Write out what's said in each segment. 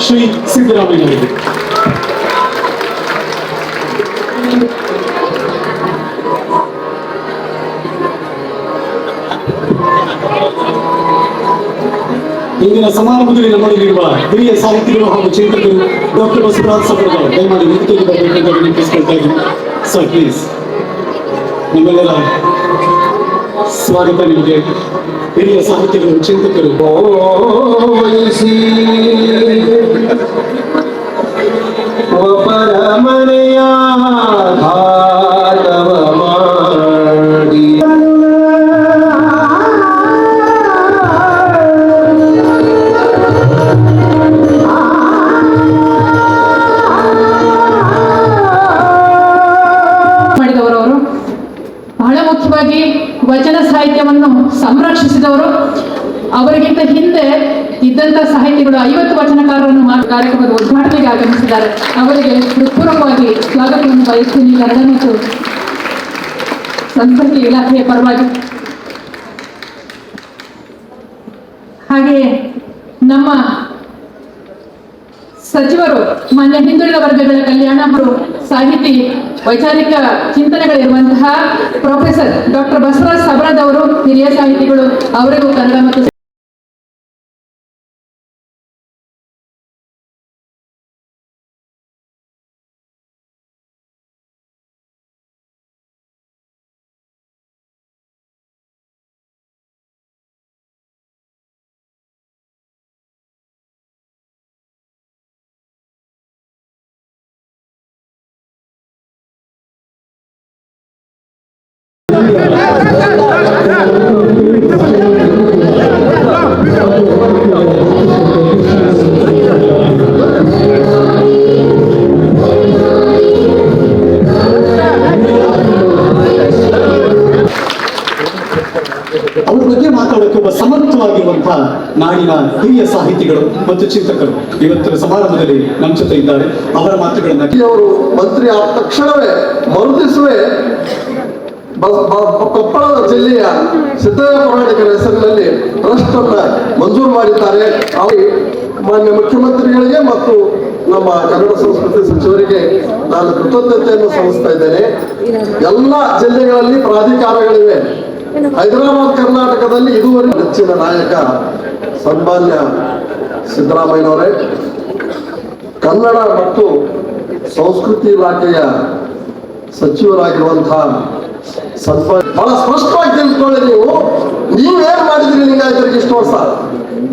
ಸನ್ಮಾನ್ಯ ಶ್ರೀ ಸಿದ್ದರಾಮಯ್ಯ ಅವರಿಗೆ ಇಂದಿನ ಸಮಾರಂಭದಲ್ಲಿ ನಮ್ಮಲ್ಲಿರುವ ಹಿರಿಯ ಸಾಹಿತಿಗಳು ಹಾಗೂ ಚಿಂತಕರು ಡಾಕ್ಟರ್ ಬಸವರಾಜ್ ಸಪ್ರದಾವ್ ದಯಮಾಡಿ ವೇದಿಕೆಗೆ ಬರಬೇಕಂತ ವಿನಂತಿಸ್ಕೊಳ್ತಾ ಇದ್ದೀನಿ ಸರ್ ಪ್ಲೀಸ್ ನಿಮ್ಮೆಲ್ಲರ ಸ್ವಾಗತ ನಿಮಗೆ ಹಿರಿಯ ಸಾಹಿತಿಗಳು ಚಿಂತಕರು ವಚನ ಸಾಹಿತ್ಯವನ್ನು ಸಂರಕ್ಷಿಸಿದವರು. ಅವರಿಗಿಂತ ಹಿಂದೆ ಇದ್ದಂತ ಸಾಹಿತಿಗಳು ಐವತ್ತು ಮಾ- ಕಾರ್ಯಕ್ರಮದ ಉದ್ಘಾಟನೆಗೆ ಆಗಮಿಸಿದ್ದಾರೆ. ಅವರಿಗೆ ಹೃತ್ಪೂರ್ವಕವಾಗಿ ಸ್ವಾಗತವನ್ನು ಬಯಸ್ತೀನಿ. ಕನ್ನಡ ಮತ್ತು ಸಂಸ್ಕೃತಿ ಇಲಾಖೆಯ ಪರವಾಗಿ. ಹಾಗೆ ನಮ್ಮ ಸಚಿವರು, ಮಾನ್ಯ ಹಿಂದುಳಿದ ವರ್ಗಗಳ ಕಲ್ಯಾಣ ಅವರು ಸಾಹಿತಿ, ವೈಚಾರಿಕ ಚಿಂತನೆಗಳಿರುವಂತಹ ಪ್ರೊಫೆಸರ್ ಡಾಕ್ಟರ್ ಬಸವರಾಜ್ ಸಬರದವರು ಅವರು, ಹಿರಿಯ ಸಾಹಿತಿಗಳು, ಅವರಿಗೂ ಕನ್ನಡ ಮತ್ತು ಅವ್ರ ಬಗ್ಗೆ ಮಾತಾಡೋಕೆ ಒಬ್ಬ ಸಮರ್ಥವಾಗಿರುವಂತಹ ನಾಡಿನ ಹಿರಿಯ ಸಾಹಿತಿಗಳು ಮತ್ತು ಚಿಂತಕರು ಇವತ್ತಿನ ಸಮಾರಂಭದಲ್ಲಿ ನಮ್ಮ ಜೊತೆ ಇದ್ದಾರೆ. ಅವರ ಮಾತುಗಳನ್ನ ಅವರು ಮಂತ್ರಿ ಆದ ತಕ್ಷಣವೇ ಬ- ಕೊಪ್ಪಳ ಜಿಲ್ಲೆಯ ಸಿದ್ದಯ್ಯ ಪುರಾಣಿಕರ ಹೆಸರಿನಲ್ಲಿ ಟ್ರಸ್ಟ್ ಅನ್ನ ಮಂಜೂರು ಮಾಡಿದ್ದಾರೆ. ಅವರು ಮಾನ್ಯ ಮುಖ್ಯಮಂತ್ರಿಗಳಿಗೆ ಮತ್ತು ನಮ್ಮ ಕನ್ನಡ ಸಂಸ್ಕೃತಿ ಸಚಿವರಿಗೆ ನಾನು ಕೃತಜ್ಞತೆಯನ್ನು ಸಲ್ಲಿಸ್ತಾ ಇದ್ದೇನೆ. ಎಲ್ಲ ಜಿಲ್ಲೆಗಳಲ್ಲಿ ಪ್ರಾಧಿಕಾರಗಳಿವೆ. ಹೈದರಾಬಾದ್, ಕರ್ನಾಟಕದಲ್ಲಿ ಇದುವರೆಗೆ ನೆಚ್ಚಿನ ನಾಯಕ ಸನ್ಮಾನ್ಯ ಸಿದ್ದರಾಮಯ್ಯನವರೇ. ಕನ್ನಡ ಮತ್ತು ಸಂಸ್ಕೃತಿ ಇಲಾಖೆಯ ಸಚಿವರಾಗಿರುವಂತಹ ಸನ್ಮಾನ್ ಬಹಳ ಸ್ಪಷ್ಟವಾಗಿ ತಿಳ್ಕೊಳ್ಳಿ ನೀವು. ನೀವೇನ್ ಮಾಡಿದ್ರಿ ಲಿಂಗಾಯತರಿಗೆ ಇಷ್ಟು ವರ್ಷ?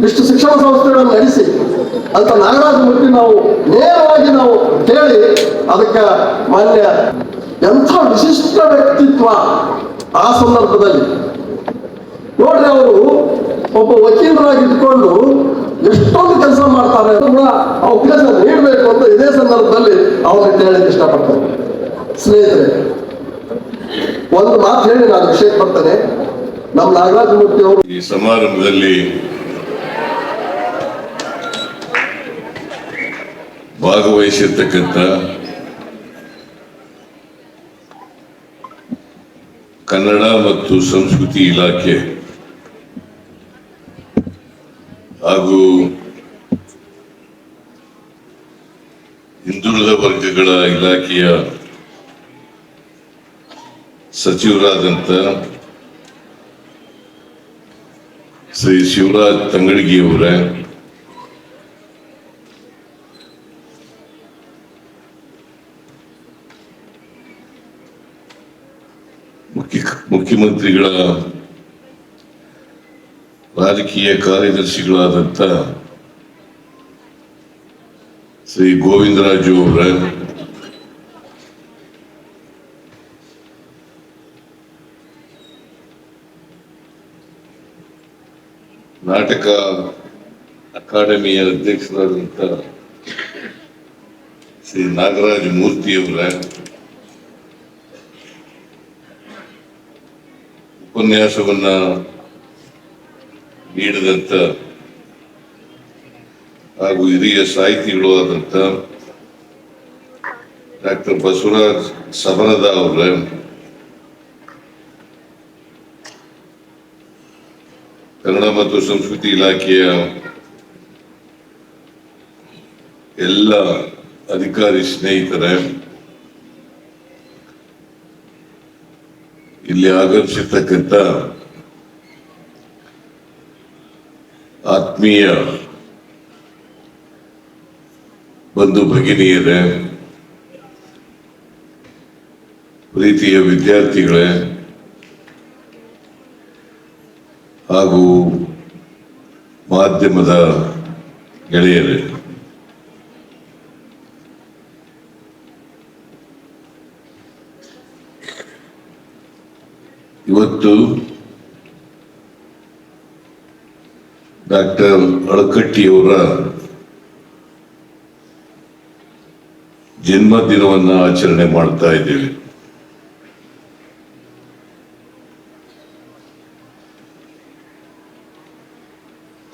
ಇಷ್ಟು ಶಿಕ್ಷಣ ಸಂಸ್ಥೆಗಳನ್ನು ನಡೆಸಿ. ಅಂತ ನಾಗರಾಜ ಮುಟ್ಟಿ ನಾವು ನೇರವಾಗಿ ನಾವು ಕೇಳಿ ಅದಕ್ಕೆ ಮಾನ್ಯ ಎಂಥ ವಿಶಿಷ್ಟ ವ್ಯಕ್ತಿತ್ವ ಆ ಸಂದರ್ಭದಲ್ಲಿ. ನೋಡ್ರಿ ಅವರು ಒಬ್ಬ ವಕೀಲರಾಗಿ ಇಟ್ಕೊಂಡು ಎಷ್ಟೊಂದು ಕೆಲಸ ಮಾಡ್ತಾರೆ ಕೂಡ ಅವಕಾಶ ನೀಡಬೇಕು ಅಂತ ಇದೇ ಸಂದರ್ಭದಲ್ಲಿ ಅವರು ಹೇಳಕ್ಕೆ ಇಷ್ಟಪಡ್ತಾರೆ ಸ್ನೇಹಿತರೆ ಒಂದು ಮಾತು ಹೇಳಿ ನಾನು ವಿಷಯ ಬರ್ತೇನೆ ನಮ್ಮ ನಾಗರಾಜ ಮೂರ್ತಿ ಅವರು ಈ ಸಮಾರಂಭದಲ್ಲಿ ಭಾಗವಹಿಸಿರ್ತಕ್ಕಂಥ ಕನ್ನಡ ಮತ್ತು ಸಂಸ್ಕೃತಿ ಇಲಾಖೆ ಹಾಗೂ ಹಿಂದುಳಿದ ವರ್ಗಗಳ ಇಲಾಖೆಯ ಸಚಿವರಾದಂಥ ಶ್ರೀ ಶಿವರಾಜ್ ತಂಗಡಗಿಯವರ ಮುಖ್ಯ ಮುಖ್ಯಮಂತ್ರಿಗಳ ರಾಜಕೀಯ ಕಾರ್ಯದರ್ಶಿಗಳಾದಂಥ ಶ್ರೀ ಗೋವಿಂದರಾಜು ಅವರ ನಾಟಕ ಅಕಾಡೆಮಿಯ ಅಧ್ಯಕ್ಷರಾದಂಥ ಶ್ರೀ ನಾಗರಾಜ್ ಮೂರ್ತಿಯವರ ಉಪನ್ಯಾಸವನ್ನ ನೀಡಿದಂಥ ಹಾಗೂ ಹಿರಿಯ ಸಾಹಿತಿಗಳು ಆದಂಥ ಡಾಕ್ಟರ್ ಬಸವರಾಜ್ ಸಬರದ ಅವರ ಕನ್ನಡ ಮತ್ತು ಸಂಸ್ಕೃತಿ ಇಲಾಖೆಯ ಎಲ್ಲ ಅಧಿಕಾರಿ ಸ್ನೇಹಿತರೆ ಇಲ್ಲಿ ಆಗಮಿಸಿರ್ತಕ್ಕಂಥ ಆತ್ಮೀಯ ಬಂಧು ಭಗಿನಿಯರೇ ಪ್ರೀತಿಯ ವಿದ್ಯಾರ್ಥಿಗಳೇ ಹಾಗೂ ಮಾಧ್ಯಮದ ಗೆಳೆಯರೇ. ಇವತ್ತು ಡಾಕ್ಟರ್ ಅಳಕಟ್ಟಿಯವರ ಜನ್ಮದಿನವನ್ನು ಆಚರಣೆ ಮಾಡ್ತಾ ಇದ್ದೇವೆ.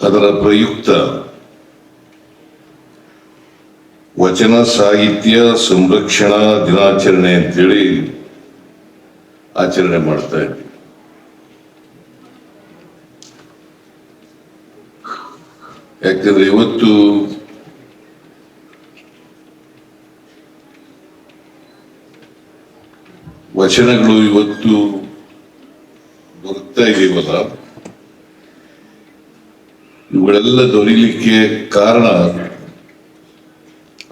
ಅದರ ಪ್ರಯುಕ್ತ ವಚನ ಸಾಹಿತ್ಯ ಸಂರಕ್ಷಣಾ ದಿನಾಚರಣೆ ಅಂತೇಳಿ ಆಚರಣೆ ಮಾಡ್ತಾ ಇದ್ವಿ. ಯಾಕಂದ್ರೆ ಇವತ್ತು ವಚನಗಳು ಇವತ್ತು ದೊರಕ್ತಾ ಇದೀವಲ್ಲ ಇವುಗಳೆಲ್ಲ ದೊರೀಲಿಕ್ಕೆ ಕಾರಣ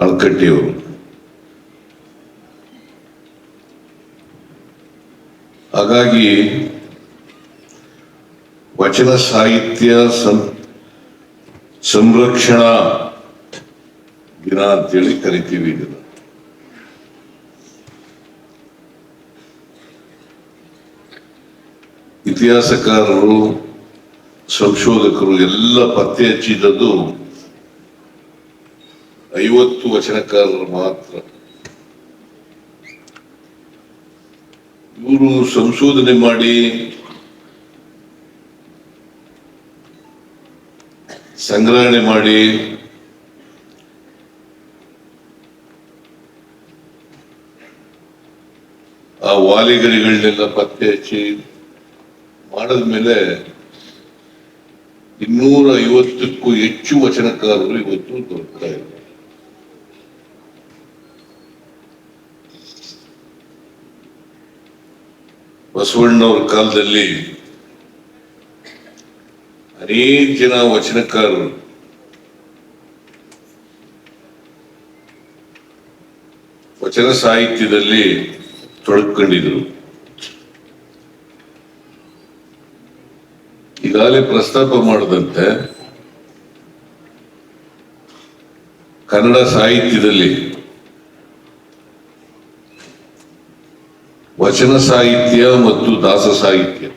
ಅಳ್ಕಟ್ಟಿಯವರು. ಹಾಗಾಗಿ ವಚನ ಸಾಹಿತ್ಯ ಸಂರಕ್ಷಣಾ ದಿನ ಅಂತೇಳಿ ಕರಿತೀವಿ ಇದನ್ನು. ಇತಿಹಾಸಕಾರರು ಸಂಶೋಧಕರು ಎಲ್ಲ ಪತ್ತೆ ಹಚ್ಚಿದದ್ದು ಐವತ್ತು ವಚನಕಾರರು ಮಾತ್ರ. ಇವರು ಸಂಶೋಧನೆ ಮಾಡಿ ಸಂಗ್ರಹಣೆ ಮಾಡಿ ಆ ವಾಲಿಗರಿಗಳನ್ನೆಲ್ಲ ಪತ್ತೆ ಹಚ್ಚಿ ಮಾಡಿದ್ಮೇಲೆ ಇನ್ನೂರ ಐವತ್ತಕ್ಕೂ ಹೆಚ್ಚು ವಚನಕಾರರು ಇವತ್ತು ದೊರಕ್ತಾ ಇದ್ದಾರೆ. ಬಸವಣ್ಣವ್ರ ಕಾಲದಲ್ಲಿ ಅನೇಕ ಜನ ವಚನಕಾರರು. ವಚನ ಸಾಹಿತ್ಯದಲ್ಲಿ ತೊಡಕೊಂಡಿದ್ರು ಈಗಾಗಲೇ ಪ್ರಸ್ತಾಪ ಮಾಡದಂತೆ ಕನ್ನಡ ಸಾಹಿತ್ಯದಲ್ಲಿ ವಚನ ಸಾಹಿತ್ಯ ಮತ್ತು ದಾಸ ಸಾಹಿತ್ಯ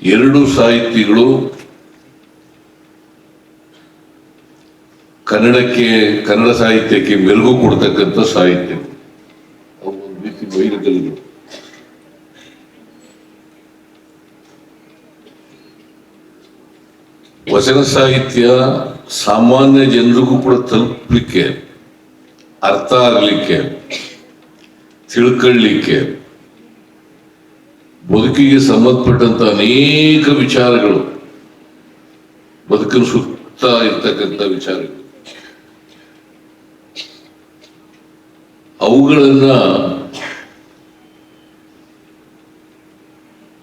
ಎರಡು ಸಾಹಿತ್ಯಗಳು ಕನ್ನಡಕ್ಕೆ, ಕನ್ನಡ ಸಾಹಿತ್ಯಕ್ಕೆ ಮೆರುಗು ಕೊಡ್ತಕ್ಕಂಥ ಸಾಹಿತ್ಯ ಅವು ಒಂದು ರೀತಿ ಬೈರುಗಲ್ಲು ವಚನ ಸಾಹಿತ್ಯ ಸಾಮಾನ್ಯ ಜನರಿಗೂ ಕೂಡ ತಲುಪಲಿಕ್ಕೆ, ಅರ್ಥ ಆಗಲಿಕ್ಕೆ ತಿಳ್ಕೊಳ್ಳಿಕ್ಕೆ ಬದುಕಿಗೆ ಸಂಬಂಧಪಟ್ಟಂತ ಅನೇಕ ವಿಚಾರಗಳು ಬದುಕಿನ ಸುತ್ತ ಇರ್ತಕ್ಕಂಥ ವಿಚಾರಗಳು. ಅವುಗಳನ್ನ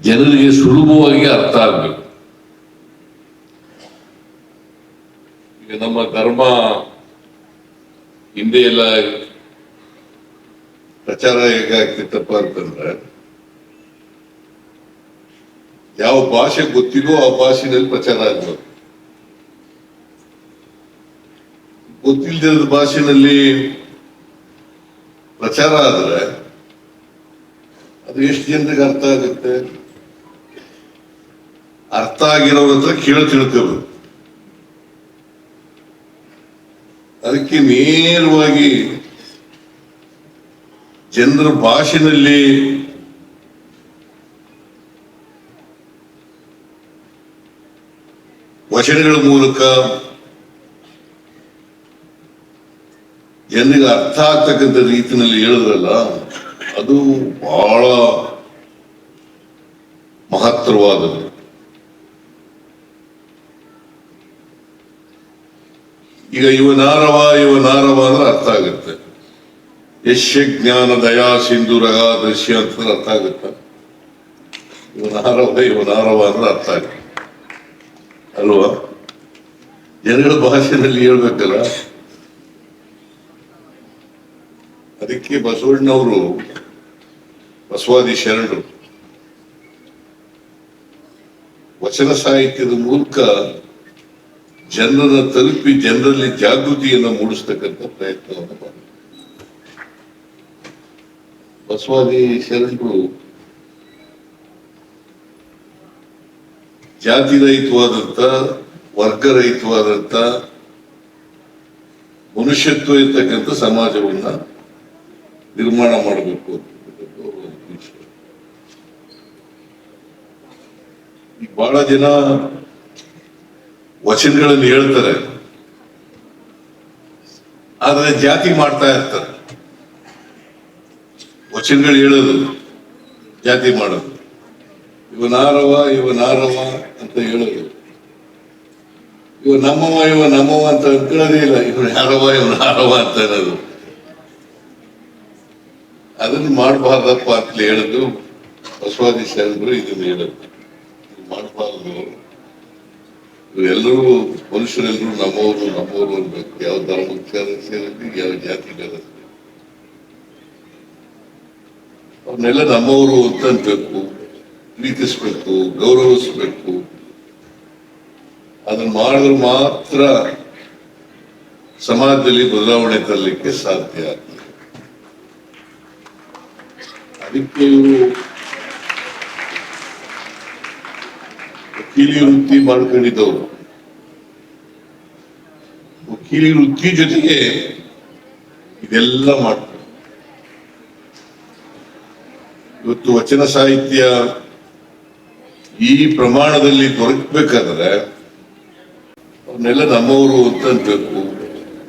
ಜನರಿಗೆ ಸುಲಭವಾಗಿ ಅರ್ಥ ಆಗ್ಬೇಕು. ಈಗ ನಮ್ಮ ಧರ್ಮ ಹಿಂದೆ ಎಲ್ಲ ಪ್ರಚಾರ ಹೇಗಾಗ್ತಿತ್ತಪ್ಪ ಅಂತಂದ್ರೆ, ಯಾವ ಭಾಷೆ ಗೊತ್ತಿದೋ ಆ ಭಾಷೆನಲ್ಲಿ ಪ್ರಚಾರ ಆಗ್ಬೇಕು. ಗೊತ್ತಿಲ್ಲದ ಭಾಷೆನಲ್ಲಿ ಪ್ರಚಾರ ಆದ್ರೆ ಅದು ಎಷ್ಟು ಜನರಿಗೆ ಅರ್ಥ ಆಗುತ್ತೆ? ಅರ್ಥ ಆಗಿರೋರ ಹತ್ರ ಕೇಳಿ ಅದಕ್ಕೆ ನೇರವಾಗಿ ಜನರ ಭಾಷೆನಲ್ಲಿ ವಚನಗಳ ಮೂಲಕ ಜನರಿಗೆ ಅರ್ಥ ಆಗ್ತಕ್ಕಂಥ ರೀತಿಯಲ್ಲಿ ಹೇಳಿದ್ರಲ್ಲ ಅದು ಬಹಳ ಮಹತ್ತರವಾದದ್ದು. ಈಗ ಇವನಾರವ ಇವನಾರವ ಅಂದ್ರೆ ಅರ್ಥ ಆಗುತ್ತೆ. ಯಶ್ಯ ಜ್ಞಾನ ದಯಾ ಸಿಂಧುರಗ ದೃಶ್ಯ ಅಂತ ಅರ್ಥ ಆಗುತ್ತೆ. ಇವನಾರವ ಇವನಾರವ ಅಂದ್ರೆ ಅರ್ಥ ಆಗುತ್ತೆ. ಅಲ್ವಾ? ಜನಗಳ ಭಾಷೆಯಲ್ಲಿ ಹೇಳ್ಬೇಕಲ್ಲ. ಅದಕ್ಕೆ ಬಸವಣ್ಣವರು, ಬಸವಾದಿ ಶರಣರು, ವಚನ ಸಾಹಿತ್ಯದ ಮೂಲಕ ಜನರನ್ನ ತಲುಪಿ ಜನರಲ್ಲಿ ಜಾಗೃತಿಯನ್ನು ಮೂಡಿಸ್ತಕ್ಕಂಥ ಪ್ರಯತ್ನವನ್ನು ಬಸವಾದಿ ಶರಣರು ಜಾತಿ ರಹಿತವಾದಂತ ವರ್ಗರಹಿತವಾದಂತ ಮನುಷ್ಯತ್ವ ಇರ್ತಕ್ಕಂಥ ಸಮಾಜವನ್ನ ನಿರ್ಮಾಣ ಮಾಡಬೇಕು ಬಹಳ ಜನ ವಚನಗಳನ್ನು ಹೇಳ್ತಾರೆ. ಆದರೆ ಜಾತಿ ಮಾಡ್ತಾ ಇರ್ತಾರೆ. ವಚನಗಳು ಹೇಳೋದು, ಜಾತಿ ಮಾಡೋದು. ಇವನಾರವ ಇವನಾರವ ಅಂತ ಹೇಳೋದು. ಇವ ನಮ್ಮವ ಇವ ನಮ್ಮವ ಅಂತ ಅನ್ಕೊಳ್ಳೋದೇ ಇಲ್ಲ. ಇವನು ಯಾರವ, ಇವನು ಆರವ ಅಂತ ಅನ್ನೋದು. ಅದನ್ನು ಮಾಡಬಾರ್ದಪ್ಪ ಅಂತ ಹೇಳಿದ್ರು ಬಸವಾದಿ ಸಾಹೇಬರು ಇದನ್ನು ಹೇಳಿದ್ರು ಮಾಡಬಾರ್ದು. ಎಲ್ಲರೂ ಮನುಷ್ಯರೆಲ್ಲರೂ ನಮ್ಮವರು ನಮ್ಮವರು ಅನ್ಬೇಕು ಯಾವ ಧರ್ಮಕ್ಕೆ ಸೇರಿಸಿ ಯಾವ ಜಾತಿ ಸೇರಲಿ ಅವ್ರನ್ನೆಲ್ಲ ನಮ್ಮವರು ಅಂತ ಪ್ರೀತಿಸ್ಬೇಕು, ಗೌರವಿಸ್ಬೇಕು. ಅದನ್ನ ಮಾಡಿದ್ರೆ ಮಾತ್ರ ಸಮಾಜದಲ್ಲಿ ಬದಲಾವಣೆ ತರಲಿಕ್ಕೆ ಸಾಧ್ಯ ಆಗ್ತದೆ. ಅದಕ್ಕೆ ಇವರು ವಕೀಲಿ ವೃತ್ತಿ ಮಾಡ್ಕೊಂಡಿದ್ದವರು. ವಕೀಲಿ ವೃತ್ತಿ ಜೊತೆಗೆ ಇದೆಲ್ಲ ಮಾಡ್ತಾರೆ. ಇವತ್ತು ವಚನ ಸಾಹಿತ್ಯ ಈ ಪ್ರಮಾಣದಲ್ಲಿ ದೊರಕಬೇಕಾದ್ರೆ ಅವ್ರನ್ನೆಲ್ಲ ನಮ್ಮವರು ಅಂತ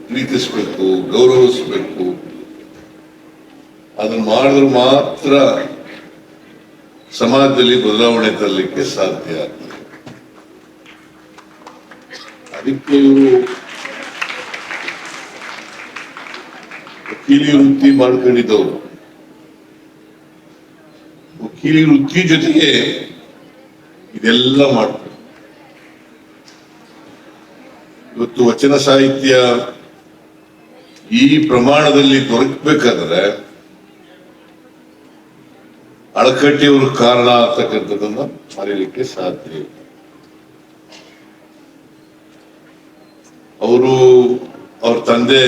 ಪ್ರೀತಿಸ್ಬೇಕು, ಗೌರವಿಸ್ಬೇಕು. ಅದನ್ನ ಮಾಡಿದ್ರೆ ಮಾತ್ರ ಸಮಾಜದಲ್ಲಿ ಬದಲಾವಣೆ ತರಲಿಕ್ಕೆ ಸಾಧ್ಯ ಆಗ್ತದೆ ಅದಕ್ಕೆ ಇವರು ವಕೀಲಿ ವೃತ್ತಿ ಮಾಡ್ಕೊಂಡಿದ್ದವರು. ವಕೀಲಿ ವೃತ್ತಿ ಜೊತೆಗೆ ಇದೆಲ್ಲ ಮಾಡ್ತಾರೆ. ಇವತ್ತು ವಚನ ಸಾಹಿತ್ಯ ಈ ಪ್ರಮಾಣದಲ್ಲಿ ದೊರಕಬೇಕಾದ್ರೆ ಅಳಕಟ್ಟಿಯವರು ಕಾರಣ ಆಗ್ತಕ್ಕಂಥದ್ದನ್ನ ಮರೆಯಲಿಕ್ಕೆ ಸಾಧ್ಯ ಇಲ್ಲ. ಅವರು ಅವ್ರ ತಂದೆ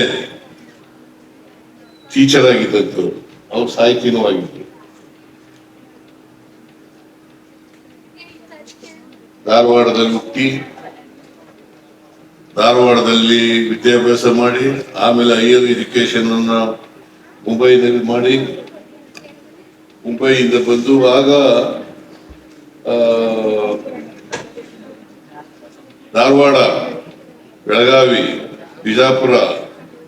ಟೀಚರ್ ಆಗಿದ್ದದ್ದು. ಅವ್ರು ಸಾಹಿತಿನೂ ಆಗಿದ್ರು ಧಾರವಾಡದಲ್ಲಿ ಹುಟ್ಟಿ, ಧಾರವಾಡದಲ್ಲಿ ವಿದ್ಯಾಭ್ಯಾಸ ಮಾಡಿ, ಆಮೇಲೆ ಹೈಯರ್ ಎಜುಕೇಶನ್ ಅನ್ನ ಮುಂಬೈನಲ್ಲಿ ಮಾಡಿ. ಮುಂಬೈಯಿಂದ ಬಂದು ಆಗ ಧಾರವಾಡ ಬೆಳಗಾವಿ, ಬಿಜಾಪುರ,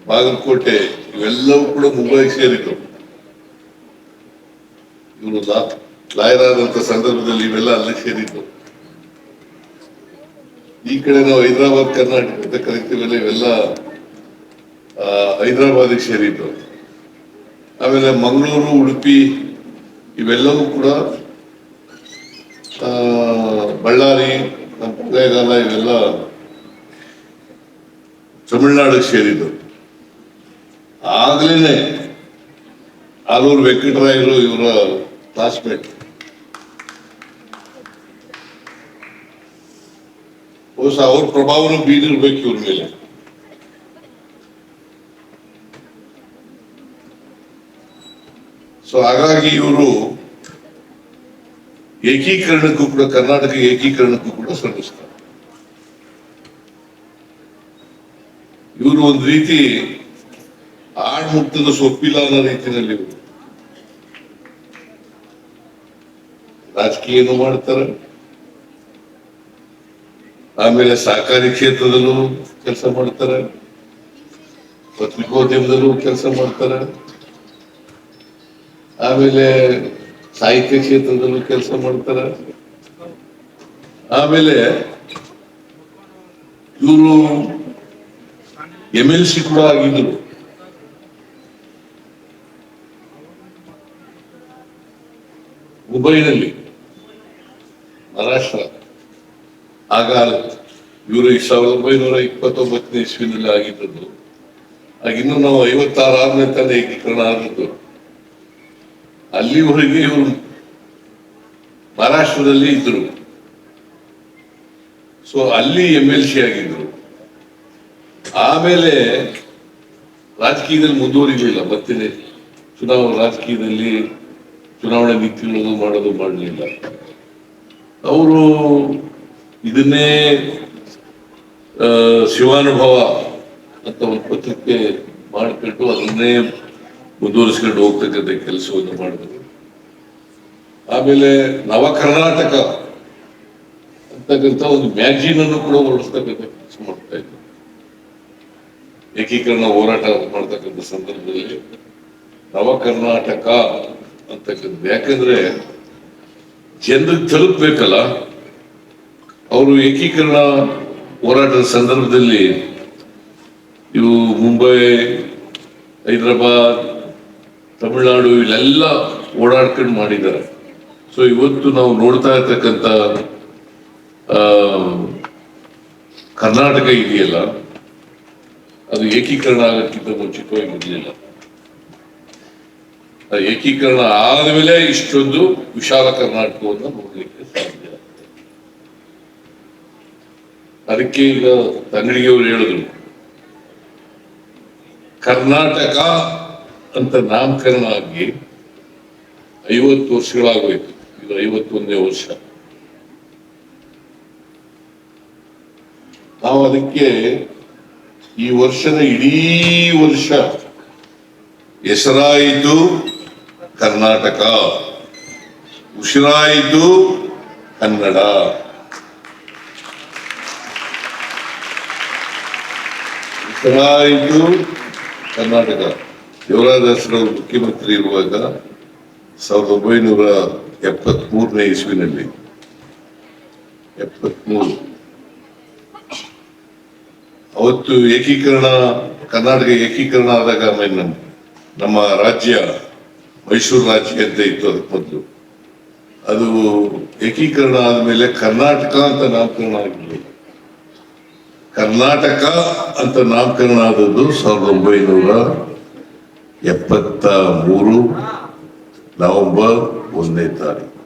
ಬಾಗಲಕೋಟೆ, ಇವೆಲ್ಲವೂ ಕೂಡ ಮುಂಬೈಗೆ ಸೇರಿತು ಇವರು ಲಾಯರ್ ಸಂದರ್ಭದಲ್ಲಿ ಇವೆಲ್ಲ ಅಲ್ಲಿ ಸೇರಿದ್ದು. ಈ ಕಡೆ ನಾವು ಹೈದರಾಬಾದ್, ಕರ್ನಾಟಕ ಅಂತ ಕರಿತೀವಲ್ಲ ಇವೆಲ್ಲ ಹೈದರಾಬಾದಿಗೆ ಸೇರಿದ್ದು. ಆಮೇಲೆ ಮಂಗಳೂರು, ಉಡುಪಿ, ಇವೆಲ್ಲವೂ ಕೂಡ ಬಳ್ಳಾರಿ ನಮ್ಮ ಇವೆಲ್ಲ ತಮಿಳುನಾಡಿಗೆ ಸೇರಿದ್ದು. ಆಗ್ಲೇನೆ ಆಲೂರು ವೆಂಕಟರಾಯರು ಇವರ ಕ್ಲಾಸ್ಮೇಟ್ ಬಹುಶಃ ಅವ್ರ ಪ್ರಭಾವನೂ ಬೀರಿರ್ಬೇಕು ಇವ್ರ ಮೇಲೆ. ಸೊ ಹಾಗಾಗಿ ಇವರು ಏಕೀಕರಣಕ್ಕೂ ಕೂಡ ಕರ್ನಾಟಕ ಏಕೀಕರಣಕ್ಕೂ ಕೂಡ ಶ್ರಮಿಸ್ತಾರೆ ಇವರು ಒಂದು ರೀತಿ ಆಡ್ಮುಟ್ಟದ ಸೊಪ್ಪಿಲ್ಲ ಅನ್ನೋ ರೀತಿಯಲ್ಲಿ ಇವರು. ರಾಜಕೀಯನೂ ಮಾಡ್ತಾರೆ. ಆಮೇಲೆ ಸಹಕಾರಿ ಕ್ಷೇತ್ರದಲ್ಲೂ ಕೆಲಸ ಮಾಡ್ತಾರೆ. ಪತ್ರಿಕೋದ್ಯಮದಲ್ಲೂ ಕೆಲಸ ಮಾಡ್ತಾರೆ. ಆಮೇಲೆ ಸಾಹಿತ್ಯ ಕ್ಷೇತ್ರದಲ್ಲೂ ಕೆಲಸ ಮಾಡ್ತಾರೆ. ಆಮೇಲೆ ಇವರು ಎಂ ಎಲ್ ಸಿ ಕೂಡ ಆಗಿದ್ರು ಮುಂಬೈನಲ್ಲಿ ಮಹಾರಾಷ್ಟ್ರ ಆಗ ಇವರು ಸಾವಿರದ ಒಂಬೈನೂರ ಇಪ್ಪತ್ತೊಂಬತ್ತನೇ ಇಸ್ವಿನಲ್ಲಿ ಆಗಿದ್ದದ್ದು ಆಗ ಇನ್ನು ನಾವು ಐವತ್ತಾರು ಆರನೇ ತಾನೇ ಏಕೀಕರಣ ಆಗಿದ್ದು, ಅಲ್ಲಿವರೆಗೆ ಇವರು ಮಹಾರಾಷ್ಟ್ರದಲ್ಲಿ ಇದ್ರು. ಸೊ ಅಲ್ಲಿ ಎಂ ಎಲ್ ಸಿ ಆಗಿದ್ರು ಆಮೇಲೆ ರಾಜಕೀಯದಲ್ಲಿ ಮುಂದುವರಿಲಿಲ್ಲ ಮತ್ತೆ ಚುನಾವಣಾ ರಾಜಕೀಯದಲ್ಲಿ ಚುನಾವಣೆ ನಿಂತಿರೋದು ಮಾಡೋದು ಮಾಡಲಿಲ್ಲ ಅವರು ಇದನ್ನೇ ಶಿವಾನುಭವ ಅಂತ ಒಂದು ಪತ್ರಿಕೆ ಮಾಡಿಕೊಂಡು ಅದನ್ನೇ ಮುಂದುವರಿಸ್ಕೊಂಡು ಹೋಗ್ತಕ್ಕಂಥ ಕೆಲಸವನ್ನು ಮಾಡಿದ್ರು. ಆಮೇಲೆ ನವ ಕರ್ನಾಟಕ ಅಂತಕ್ಕಂಥ ಒಂದು ಮ್ಯಾಗ್ಜಿನ್ ಅನ್ನು ಕೂಡ ಹೊರಡಿಸ್ತಕ್ಕಂಥ ಕೆಲಸ ಮಾಡ್ತಾ ಇದ್ರು. ಏಕೀಕರಣ ಹೋರಾಟ ಮಾಡ್ತಕ್ಕಂಥ ಸಂದರ್ಭದಲ್ಲಿ ನವ ಕರ್ನಾಟಕ ಅಂತಕ್ಕಂಥ ಯಾಕಂದ್ರೆ ಜನರಿಗೆ ತಲುಪಬೇಕಲ್ಲ, ಅವರು ಏಕೀಕರಣ ಹೋರಾಟದ ಸಂದರ್ಭದಲ್ಲಿ ಇವು ಮುಂಬೈ, ಹೈದರಾಬಾದ್, ತಮಿಳುನಾಡು ಇಲ್ಲೆಲ್ಲ ಓಡಾಡ್ಕೊಂಡು ಮಾಡಿದ್ದಾರೆ. ಸೊ ಇವತ್ತು ನಾವು ನೋಡ್ತಾ ಇರ್ತಕ್ಕಂಥ ಕರ್ನಾಟಕ ಇದೆಯಲ್ಲ ಅದು ಏಕೀಕರಣ ಆಗಕ್ಕಿಂತ ಮುಂಚಿತವಾಗಿ ಇರಲಿಲ್ಲ ಏಕೀಕರಣ ಆದಮೇಲೆ ಇಷ್ಟೊಂದು ವಿಶಾಲ ಕರ್ನಾಟಕವನ್ನು ನೋಡಲಿಕ್ಕೆ ಸಾಧ್ಯ. ಅದಕ್ಕೆ ಈಗ ತಂಗಡಿಗೆಯವರು ಹೇಳಿದ್ರು, ಕರ್ನಾಟಕ ಅಂತ ನಾಮಕರಣ ಆಗಿ ಐವತ್ತು ವರ್ಷಗಳಾಗೋಯ್ತು, ಇದು ಐವತ್ತೊಂದನೇ ವರ್ಷ ನಾವು ಅದಕ್ಕೆ ಈ ವರ್ಷದ ಇಡೀ ವರ್ಷ ಹೆಸರಾಯಿತು ಕರ್ನಾಟಕ. ಉಸಿರಾಯಿತು ಕನ್ನಡ. ಉಸಿರಾಯಿತು ಕರ್ನಾಟಕ. ದೇವರಾಜರವರು ಮುಖ್ಯಮಂತ್ರಿ ಇರುವಾಗ ಸಾವಿರದ ಒಂಬೈನೂರ ಎಪ್ಪತ್ತ್ ಮೂರನೇ ಇಸ್ವಿನಲ್ಲಿ. ಎಪ್ಪತ್ಮೂರು. ಅವತ್ತು ಏಕೀಕರಣ, ಕರ್ನಾಟಕ ಏಕೀಕರಣ ಆದಾಗ ಆಮೇಲೆ ನಮ್ಮ ರಾಜ್ಯ ಮೈಸೂರು ರಾಜ್ಯ ಅಂತ ಇತ್ತು ಅದಕ್ಕೆ ಮೊದಲು. ಅದು ಏಕೀಕರಣ ಆದ್ಮೇಲೆ ಕರ್ನಾಟಕ ಅಂತ ನಾಮಕರಣ ಆಗಿರಲಿಲ್ಲ ಕರ್ನಾಟಕ ಅಂತ ನಾಮಕರಣ ಆದದ್ದು ಸಾವಿರದ ಒಂಬೈನೂರ ಎಪ್ಪತ್ತ ಮೂರು ನವೆಂಬರ್ ಒಂದನೇ ತಾರೀಕು.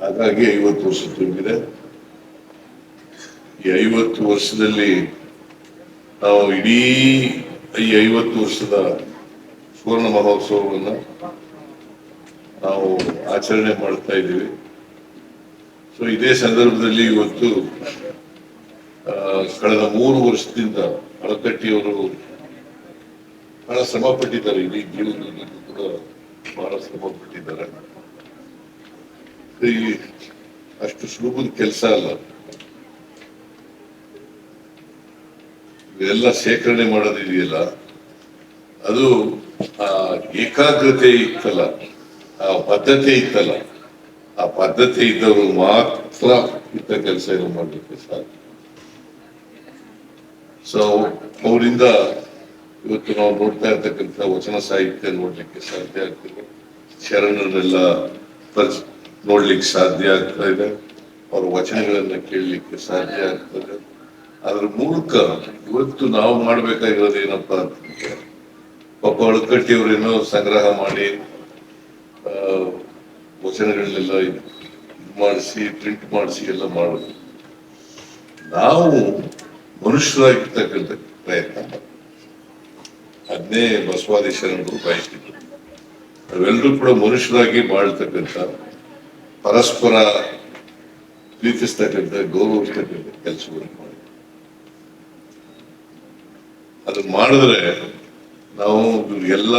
ಹಾಗಾಗಿ ಐವತ್ತು ವರ್ಷ ತುಂಬಿದೆ. ಈ ಐವತ್ತು ವರ್ಷದಲ್ಲಿ ನಾವು ಇಡೀ ಈ ಐವತ್ತು ವರ್ಷದ ಸುವರ್ಣ ಮಹೋತ್ಸವವನ್ನ ನಾವು ಆಚರಣೆ ಮಾಡ್ತಾ ಇದ್ದೀವಿ. ಸೊ ಇದೇ ಸಂದರ್ಭದಲ್ಲಿ ಇವತ್ತು ಕಳೆದ ಮೂರು ವರ್ಷದಿಂದ ಅಳಕಟ್ಟಿಯವರು ಬಹಳ ಶ್ರಮ ಪಟ್ಟಿದ್ದಾರೆ ಇಡೀ ಜೀವನದಲ್ಲಿ ಕೂಡ ಬಹಳ ಶ್ರಮ ಪಟ್ಟಿದ್ದಾರೆ ಅಷ್ಟು ಸುಲಭದ ಕೆಲಸ ಅಲ್ಲ. ಇದೆಲ್ಲ ಶೇಖರಣೆ ಮಾಡೋದಿದೆಯಲ್ಲ? ಅದು, ಆ, ಏಕಾಗ್ರತೆ ಇತ್ತಲ್ಲ, ಆ ಬದ್ಧತೆ ಇತ್ತಲ್ಲ, ಆ ಬದ್ಧತೆ ಇದ್ದವರು ಮಾತ್ರ ಇಂಥ ಕೆಲಸ ಏನು ಮಾಡ್ಲಿಕ್ಕೆ ಸಾಧ್ಯ. ಸೊ ಅವರಿಂದ ಇವತ್ತು ನಾವು ನೋಡ್ತಾ ಇರ್ತಕ್ಕಂಥ ವಚನ ಸಾಹಿತ್ಯ ನೋಡ್ಲಿಕ್ಕೆ ಸಾಧ್ಯ ಆಗ್ತಿದೆ. ಶರಣರನ್ನೆಲ್ಲ ಪರಿಚ ನೋಡ್ಲಿಕ್ಕೆ ಸಾಧ್ಯ ಆಗ್ತಾ ಇದೆ. ಅವ್ರ ವಚನಗಳನ್ನ ಕೇಳಲಿಕ್ಕೆ ಸಾಧ್ಯ ಆಗ್ತದೆ. ಅದ್ರ ಮೂಲಕ ಇವತ್ತು ನಾವು ಮಾಡ್ಬೇಕಾಗಿರೋದು ಏನಪ್ಪಾ ಅಂತಂದ್ರೆ ಪಾಪ ಅಳುಕಟ್ಟಿಯವರೇನು ಸಂಗ್ರಹ ಮಾಡಿ ವಚನಗಳನ್ನೆಲ್ಲ ಇದು ಮಾಡಿಸಿ ಪ್ರಿಂಟ್ ಮಾಡಿಸಿ ಎಲ್ಲ ಮಾಡೋದು ನಾವು ಮನುಷ್ಯರಾಗಿರ್ತಕ್ಕಂಥ ಪ್ರಯತ್ನ. ಅದನ್ನೇ ಬಸವಾದಿ ಶರಣರು ಬಯಸಿದ್ರು ನಾವೆಲ್ಲರೂ ಕೂಡ ಮನುಷ್ಯರಾಗಿ ಬಾಳ್ತಕ್ಕಂಥ, ಪರಸ್ಪರ ಪ್ರೀತಿಸ್ತಕ್ಕಂಥ, ಗೌರವಿಸ್ತಕ್ಕಂಥ ಕೆಲಸವನ್ನು ಅದನ್ನ ಮಾಡಿದ್ರೆ ನಾವು ಎಲ್ಲ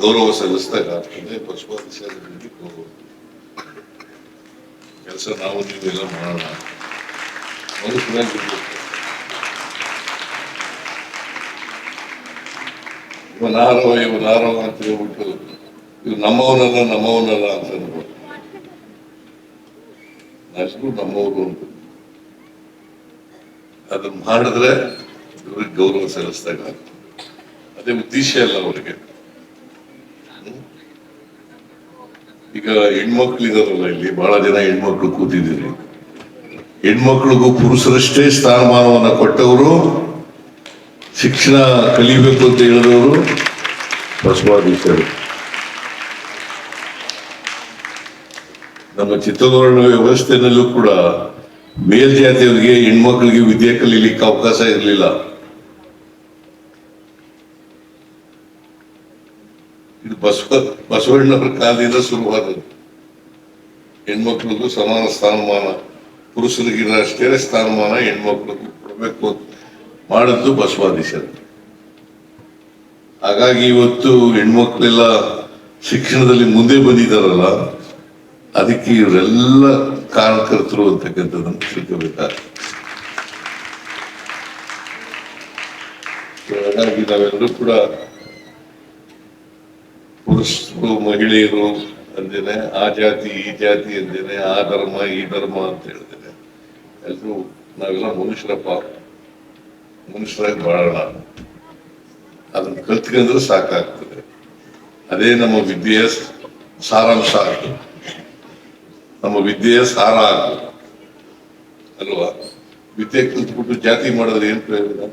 ಗೌರವ ಸಲ್ಲಿಸಿದಾಗ ಆಗ್ತದೆ ಕೆಲಸ ನಾವು, ನೀವೆಲ್ಲ ಮಾಡೋಣ. ಇವನಾರವ ಇವನಾರವ ಅಂತ ಹೇಳ್ಬಿಟ್ಟು ಇವ್ ನಮ್ಮವನಲ್ಲ ನಮ್ಮವನಲ್ಲ ಅಂತ ಅನ್ಬೋದು ನಮ್ಮವರು ಅಂತ. ಅದನ್ನ ಮಾಡಿದ್ರೆ ಇವ್ರಿಗೆ ಗೌರವ ಸಲ್ಲಿಸಿದಾಗ ಅದೇ ಉದ್ದೇಶ ಅಲ್ಲ ಅವರಿಗೆ. ಈಗ ಹೆಣ್ಮಕ್ಳು ಇದಾರಲ್ಲ ಇಲ್ಲಿ, ಬಹಳ ಜನ ಹೆಣ್ಮಕ್ಳು ಕೂತಿದ್ದೀರಿ. ಹೆಣ್ಮಕ್ಳಿಗೂ ಪುರುಷರಷ್ಟೇ ಸ್ಥಾನಮಾನವನ್ನ ಕೊಟ್ಟವರು, ಶಿಕ್ಷಣ ಕಲಿಬೇಕು ಅಂತ ಹೇಳಿದವರು ಬಸವಾದೀಶರು ನಮ್ಮ ಚಿತ್ರದುರ್ಗ ವ್ಯವಸ್ಥೆನಲ್ಲೂ ಕೂಡ ಮೇಲ್ಜಾತಿಯವರಿಗೆ ಹೆಣ್ಮಕ್ಳಿಗೆ ವಿದ್ಯೆ ಕಲೀಲಿಕ್ಕೆ ಅವಕಾಶ ಇರಲಿಲ್ಲ. ಬಸವ ಬಸವಣ್ಣವರ ಕಾಲದಿಂದ ಶುರುವಾದದ್ದು. ಹೆಣ್ಮಕ್ಳಿಗೂ ಸಮಾನ ಸ್ಥಾನಮಾನ, ಪುರುಷರಿಗಿನ ಅಷ್ಟೇ ಸ್ಥಾನಮಾನ, ಹೆಣ್ಮಕ್ಳಿಗೂ ಕೊಡಬೇಕು ಅಂತ ಮಾಡಿದ್ದು ಬಸವಾದೀಶರು ಹಾಗಾಗಿ ಇವತ್ತು ಹೆಣ್ಮಕ್ಳೆಲ್ಲ ಶಿಕ್ಷಣದಲ್ಲಿ ಮುಂದೆ ಬಂದಿದ್ದಾರಲ್ಲ, ಅದಕ್ಕೆ ಇವರೆಲ್ಲ ಕಾರಣಕರ್ತರು ಅಂತಕ್ಕಂಥದ್ದನ್ನು ತಿಳ್ಕೋಬೇಕಾಗ್ತದೆ. ಹಾಗಾಗಿ ನಾವೆಲ್ಲರೂ ಕೂಡ ಪುರುಷರು, ಮಹಿಳೆಯರು ಅಂದೇನೆ ಆ ಜಾತಿ, ಈ ಜಾತಿ ಅಂದೇನೆ ಆ ಧರ್ಮ, ಈ ಧರ್ಮ ಅಂತ ಹೇಳ್ತೇನೆ. ಎಲ್ಲರೂ ನಾವೆಲ್ಲ ಮನುಷ್ಯರಪ್ಪ ಮನುಷ್ಯರಾಗಿ ಬಾಳೋಣ. ಅದನ್ನ ಕಲ್ತ್ಕೊಂಡ್ರೆ ಸಾಕಾಗ್ತದೆ. ಅದೇ ನಮ್ಮ ವಿದ್ಯೆಯ ಸಾರಾಂಶ ಆಗ್ತದೆ. ನಮ್ಮ ವಿದ್ಯೆಯ ಸಾರ ಆಗ್ತದೆ. ಅಲ್ವಾ? ವಿದ್ಯೆ ಕಲ್ತ್ಬಿಟ್ಟು ಜಾತಿ ಮಾಡಿದ್ರೆ ಏನ್ ಪ್ರಯೋಜನ?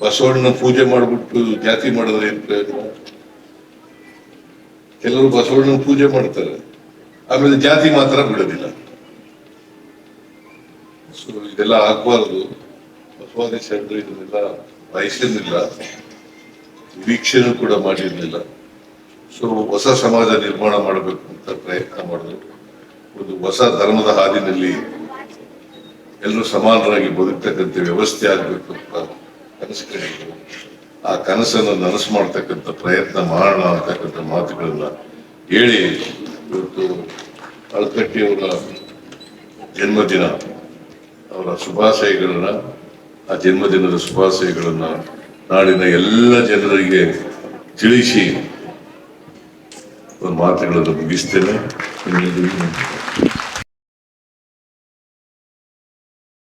ಬಸವಣ್ಣ ಪೂಜೆ ಮಾಡ್ಬಿಟ್ಟು ಜಾತಿ ಮಾಡಿದ್ರೆ ಏನ್ ಪ್ರಯೋಜನ? ಕೆಲವರು ಬಸವಣ್ಣನ ಪೂಜೆ ಮಾಡ್ತಾರೆ. ಆಮೇಲೆ ಜಾತಿ ಮಾತ್ರ ಬಿಡೋದಿಲ್ಲ. ಸೊ ಇದೆಲ್ಲ ಆಗ್ಬಾರ್ದು. ಬಸವಾದಿ ಶರಣರು ಇದನ್ನೆಲ್ಲ ಬಯಸಿರ್ಲಿಲ್ಲ. ವೀಕ್ಷಣೆ ಕೂಡ ಮಾಡಿರ್ಲಿಲ್ಲ. ಸೊ ಹೊಸ ಸಮಾಜ ನಿರ್ಮಾಣ ಮಾಡಬೇಕು ಅಂತ ಪ್ರಯತ್ನ ಮಾಡಿದ್ರು ಒಂದು ಹೊಸ ಧರ್ಮದ ಹಾದಿನಲ್ಲಿ ಎಲ್ಲರೂ ಸಮಾನರಾಗಿ ಬದುಕ್ತಕ್ಕಂಥ ವ್ಯವಸ್ಥೆ ಆಗಬೇಕು ಅಂತ ಕನಸು ಆ ಕನಸನ್ನು ನನಸು ಮಾಡ್ತಕ್ಕಂಥ ಪ್ರಯತ್ನ ಮಾಡೋಣ ಅಂತಕ್ಕಂಥ ಮಾತುಗಳನ್ನ ಹೇಳಿ ಇವತ್ತು ಅಳಕಟ್ಟಿಯವರ ಜನ್ಮದಿನ, ಅವರ ಶುಭಾಶಯಗಳನ್ನ, ಆ ಜನ್ಮದಿನದ ಶುಭಾಶಯಗಳನ್ನ ನಾಡಿನ ಎಲ್ಲ ಜನರಿಗೆ ತಿಳಿಸಿ ಒಂದು ಮಾತುಗಳನ್ನು ಮುಗಿಸ್ತೇನೆ.